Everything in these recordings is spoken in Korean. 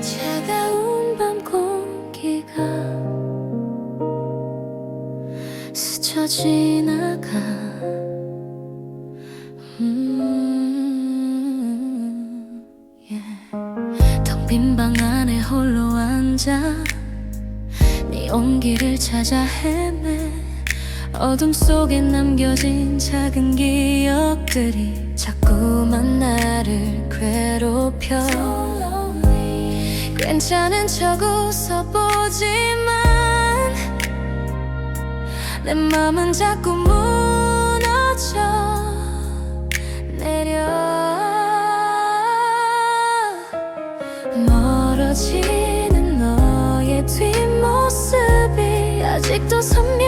차가운 밤 공기가 스쳐 지나가. 음, 예 덕빈 방 안에 홀로 앉아. 네 온기를 찾아 헤매. 어둠 속에 남겨진 작은 기억들이 자꾸만 나를 괴롭혀. 괜찮은 척 웃어보지만 내 맘은 자꾸 무너져 내려. 멀어지는 너의 뒷모습이 아직도 선명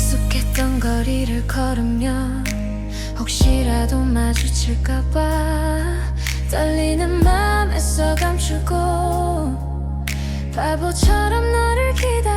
익숙했던 거리를 걸으면 혹시라도 마주칠까봐 떨리는 맘에서 감추고 바보처럼 너를 기다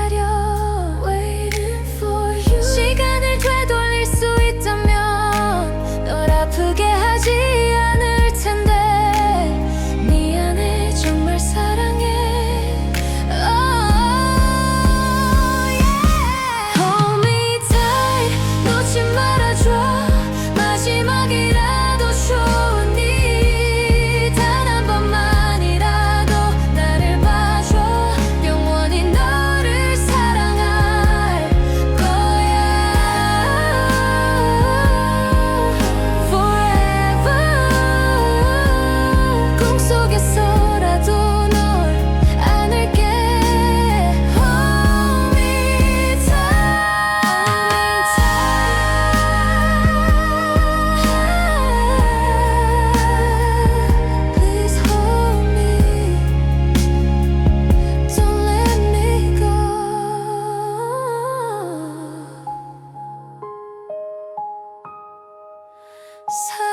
So